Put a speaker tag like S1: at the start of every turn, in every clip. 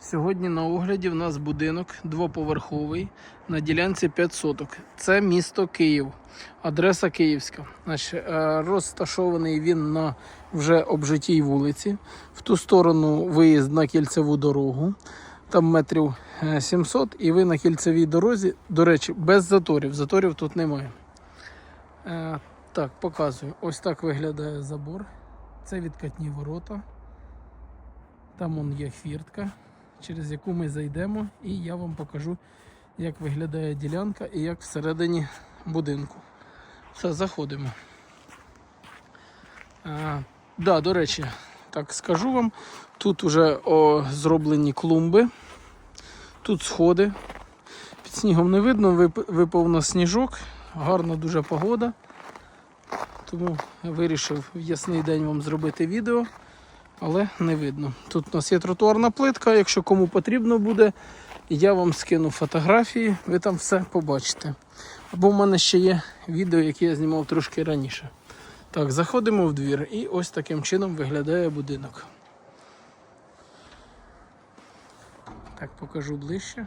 S1: Сьогодні на огляді в нас будинок двоповерховий на ділянці 5 соток. Це місто Київ, адреса Київська. Значить, е, розташований він на вже обжитій вулиці. В ту сторону виїзд на кільцеву дорогу. Там метрів е, 700, і ви на кільцевій дорозі, до речі, без заторів. Заторів тут немає. Е, Так, показую. Ось так виглядає забор. Це відкатні ворота. Там он є хвіртка, через яку ми зайдемо, і я вам покажу, як виглядає ділянка і як всередині будинку. Все, заходимо. А, да, до речі, так скажу вам, тут вже о, зроблені клумби, тут сходи. Під снігом не видно, вип- випав на сніжок, гарна дуже погода. Тому вирішив в ясний день вам зробити відео але не видно. Тут у нас є тротуарна плитка. Якщо кому потрібно буде, я вам скину фотографії, ви там все побачите. Або в мене ще є відео, яке я знімав трошки раніше. Так, заходимо в двір і ось таким чином виглядає будинок. Так, покажу ближче.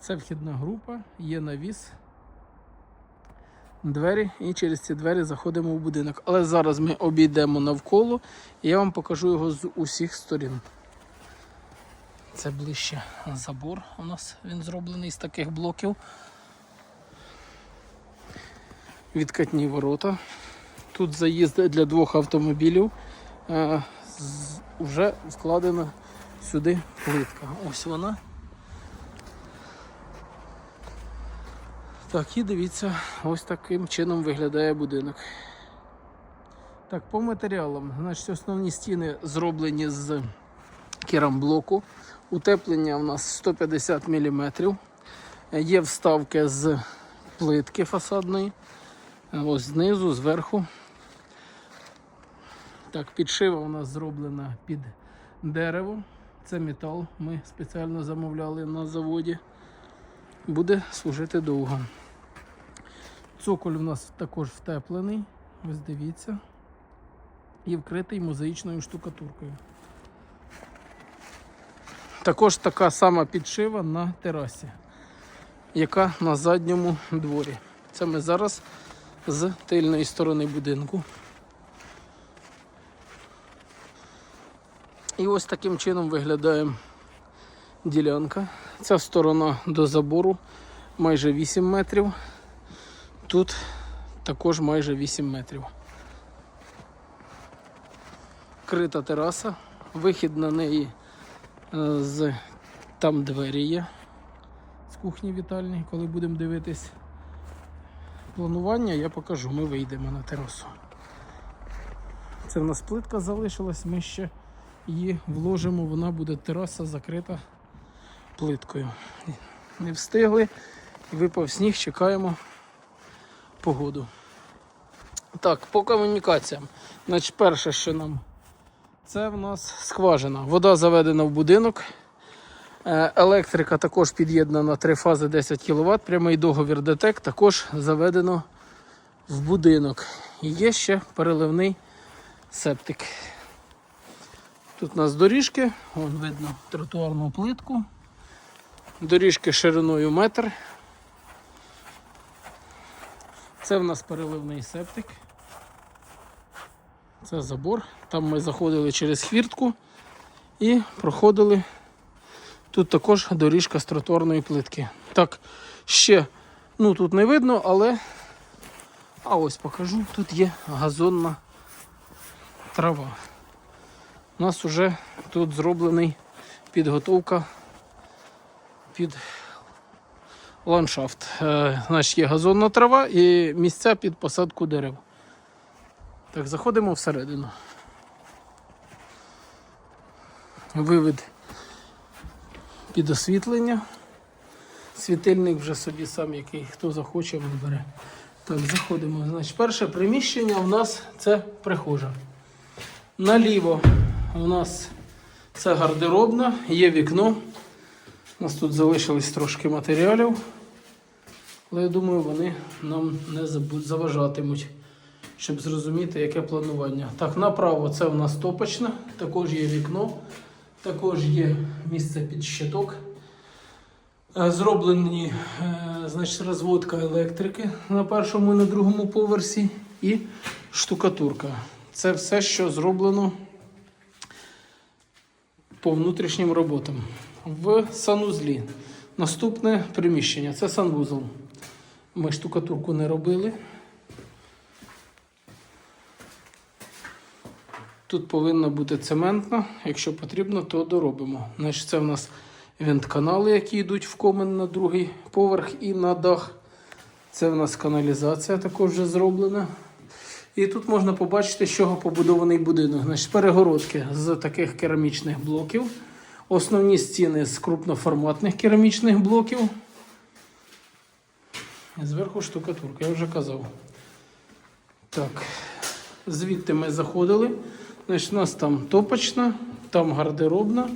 S1: Це вхідна група, є навіс двері і через ці двері заходимо в будинок. Але зараз ми обійдемо навколо і я вам покажу його з усіх сторін. Це ближче забор у нас він зроблений з таких блоків. Відкатні ворота. Тут заїзд для двох автомобілів. Е, Вже вкладена сюди плитка. Ось вона. Так, і дивіться, ось таким чином виглядає будинок. Так, по матеріалам. Значить, основні стіни зроблені з керамблоку. Утеплення у нас 150 мм. Є вставки з плитки фасадної. Ось знизу, зверху. Так, підшива у нас зроблена під дерево. Це метал. Ми спеціально замовляли на заводі. Буде служити довго. Цоколь у нас також втеплений, ось дивіться, і вкритий мозаїчною штукатуркою. Також така сама підшива на терасі, яка на задньому дворі. Це ми зараз з тильної сторони будинку. І ось таким чином виглядає ділянка. Ця сторона до забору майже 8 метрів. Тут також майже 8 метрів. Крита тераса, вихід на неї е, з там двері є з кухні вітальні. Коли будемо дивитись планування, я покажу, ми вийдемо на терасу. Це в нас плитка залишилась, ми ще її вложимо, вона буде тераса закрита плиткою. Не встигли, випав сніг, чекаємо погоду. Так, по комунікаціям. Значить, перше, що нам це в нас скважина. Вода заведена в будинок. Е, Електрика також під'єднана на три фази 10 кВт. Прямий договір ДТЕК також заведено в будинок. І є ще переливний септик. Тут у нас доріжки, вон видно тротуарну плитку. Доріжки шириною метр. Це в нас переливний септик. Це забор. Там ми заходили через хвіртку і проходили. Тут також доріжка з тротуарної плитки. Так, ще, ну тут не видно, але. А ось покажу, тут є газонна трава. У нас вже тут зроблений підготовка під ландшафт. Е, значить, є газонна трава і місця під посадку дерев. Так, заходимо всередину. Вивід під освітлення. Світильник вже собі сам, який хто захоче, вибере. Так, заходимо. Значить, перше приміщення у нас це прихожа. Наліво у нас це гардеробна, є вікно. У нас тут залишилось трошки матеріалів, але я думаю, вони нам не заважатимуть щоб зрозуміти, яке планування. Так, направо це у нас топочна, також є вікно, також є місце під щиток. Е, Зроблені е, значить, розводка електрики на першому і на другому поверсі і штукатурка. Це все, що зроблено по внутрішнім роботам. В санузлі. Наступне приміщення це санвузол. Ми штукатурку не робили. Тут повинна бути цементна. Якщо потрібно, то доробимо. Значить, це в нас вентканали, які йдуть в комен на другий поверх і на дах. Це в нас каналізація також вже зроблена. І тут можна побачити, з чого побудований будинок. Значить, перегородки з таких керамічних блоків. Основні стіни з крупноформатних керамічних блоків. Зверху штукатурка, я вже казав. Так, звідти ми заходили. Значить, у нас там топочна, там гардеробна.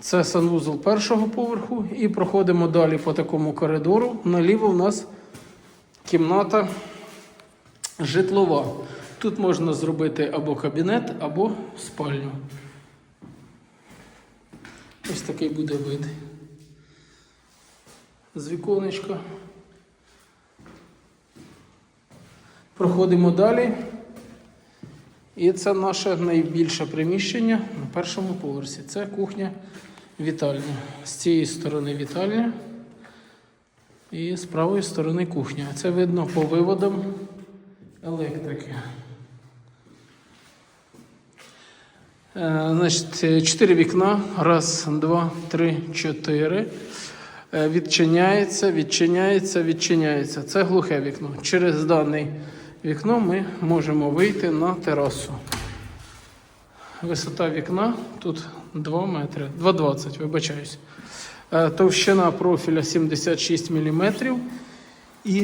S1: Це санвузол першого поверху. І проходимо далі по такому коридору. Наліво у нас кімната житлова. Тут можна зробити або кабінет, або спальню. Ось такий буде вид. З віконечка. Проходимо далі. І це наше найбільше приміщення на першому поверсі. Це кухня вітальня. З цієї сторони вітальня і з правої сторони кухня. Це видно по виводам електрики. Е, Значить, чотири вікна. Раз, два, три, чотири. Е, Відчиняється, відчиняється, відчиняється. Це глухе вікно. Через дане вікно ми можемо вийти на терасу. Висота вікна тут 2 метри, 2,20, вибачаюсь. Е, Товщина профіля 76 мм. І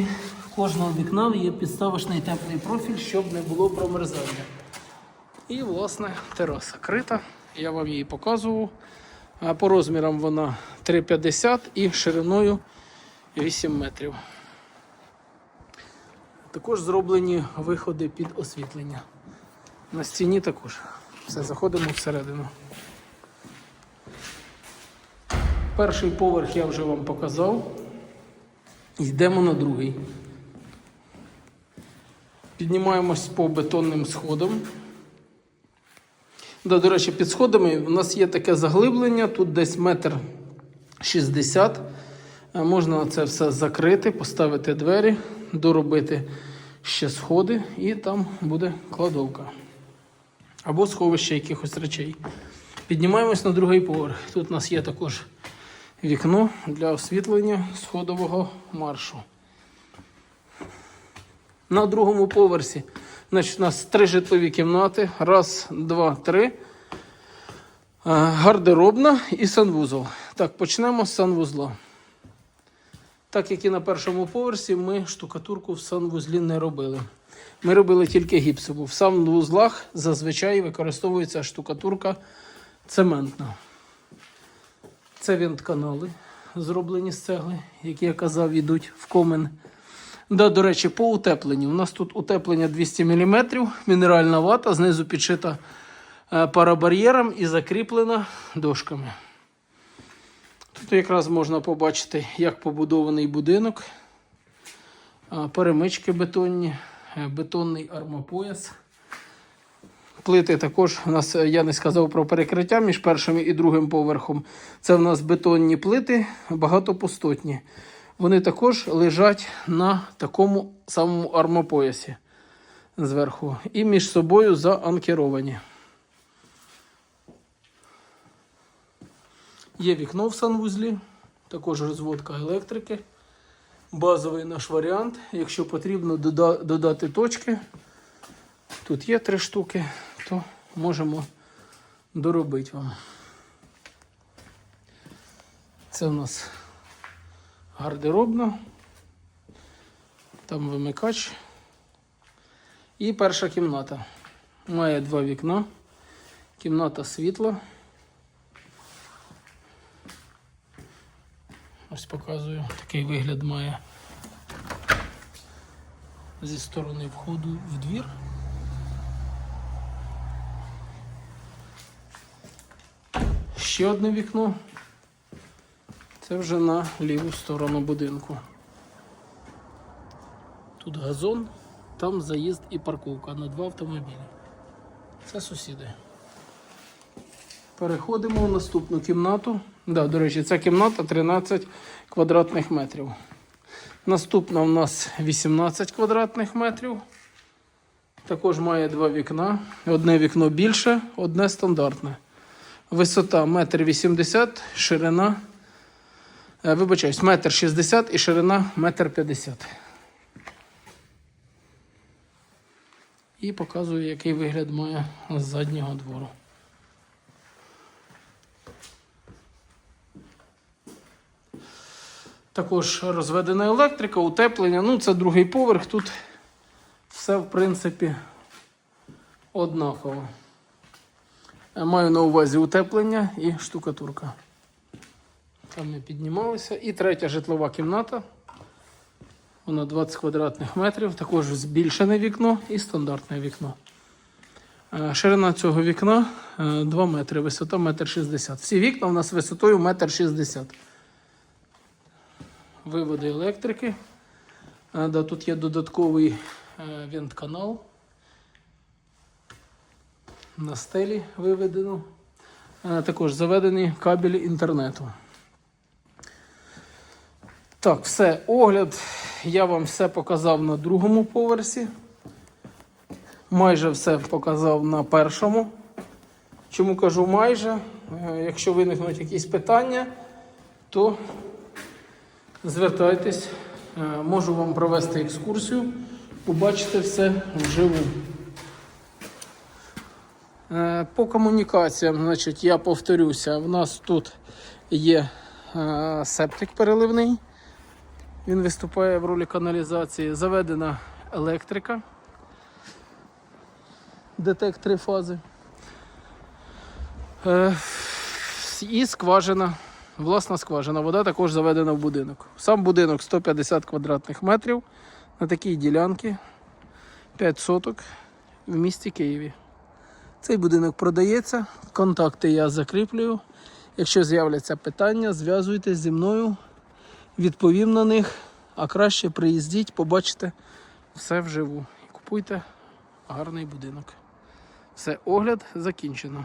S1: в кожного вікна є підставочний теплий профіль, щоб не було промерзання. І, власне, тераса крита. Я вам її показував. По розмірам вона 3,50 і шириною 8 метрів. Також зроблені виходи під освітлення. На стіні також. Все, заходимо всередину. Перший поверх я вже вам показав. Йдемо на другий. Піднімаємось по бетонним сходам. Да, до речі, під сходами у нас є таке заглиблення, тут десь метр 60. Е, Можна це все закрити, поставити двері, доробити ще сходи, і там буде кладовка. Або сховище якихось речей. Піднімаємось на другий поверх. Тут у нас є також вікно для освітлення сходового маршу. На другому поверсі значить, у нас три житлові кімнати. Раз, два, три. Е, Гардеробна і санвузол. Так, почнемо з санвузла. Так як і на першому поверсі, ми штукатурку в санвузлі не робили. Ми робили тільки гіпсову. В санвузлах зазвичай використовується штукатурка цементна. Це вінтканали, зроблені з цегли, які я казав, йдуть в комен. Да, до речі, по утепленню. У нас тут утеплення 200 мм, мінеральна вата, знизу підшита е, парабар'єром і закріплена дошками. Тут якраз можна побачити, як побудований будинок, перемички бетонні, е, бетонний армопояс. Плити також у нас, е, я не сказав про перекриття між першим і другим поверхом. Це в нас бетонні плити, багатопустотні. Вони також лежать на такому самому армопоясі зверху. І між собою заанкеровані. Є вікно в санвузлі, також розводка електрики. Базовий наш варіант. Якщо потрібно додати точки, тут є три штуки, то можемо доробити вам. Це у нас гардеробна, там вимикач. І перша кімната. Має два вікна. Кімната світла. Ось показую, такий вигляд має зі сторони входу в двір. Ще одне вікно. Це вже на ліву сторону будинку. Тут газон, там заїзд і парковка на два автомобілі. Це сусіди. Переходимо в наступну кімнату. Да, до речі, ця кімната 13 квадратних метрів. Наступна у нас 18 квадратних метрів. Також має два вікна. Одне вікно більше, одне стандартне. Висота 1,80 м, ширина. Е, Вибачаюсь, 1,60 м і ширина 1,50 м. І показую, який вигляд має з заднього двору. Також розведена електрика, утеплення. Ну, це другий поверх. Тут все, в принципі, однаково. Я Маю на увазі утеплення і штукатурка. Там ми піднімалися. І третя житлова кімната. Вона 20 квадратних метрів, також збільшене вікно і стандартне вікно. Е, Ширина цього вікна е, 2 метри, висота 1,60 м. Всі вікна у нас висотою 1,60 м. Виводи електрики. Е, тут є додатковий е, вентканал. На стелі виведено. Е, Також заведений кабель інтернету. Так, все, огляд. Я вам все показав на другому поверсі. Майже все показав на першому. Чому кажу майже? Е, Якщо виникнуть якісь питання, то звертайтесь, Е, можу вам провести екскурсію, побачите все вживу. Е, По комунікаціям, значить, я повторюся, в нас тут є септик переливний. Він виступає в ролі каналізації. Заведена електрика. ДТЕК три фази. Е, І скважина. Власна скважина. Вода також заведена в будинок. Сам будинок 150 квадратних метрів на такій ділянці 5 соток в місті Києві. Цей будинок продається. Контакти я закріплюю. Якщо з'являться питання, зв'язуйтесь зі мною, відповім на них. А краще приїздіть, побачите все вживу. І купуйте гарний будинок. Все, огляд закінчено.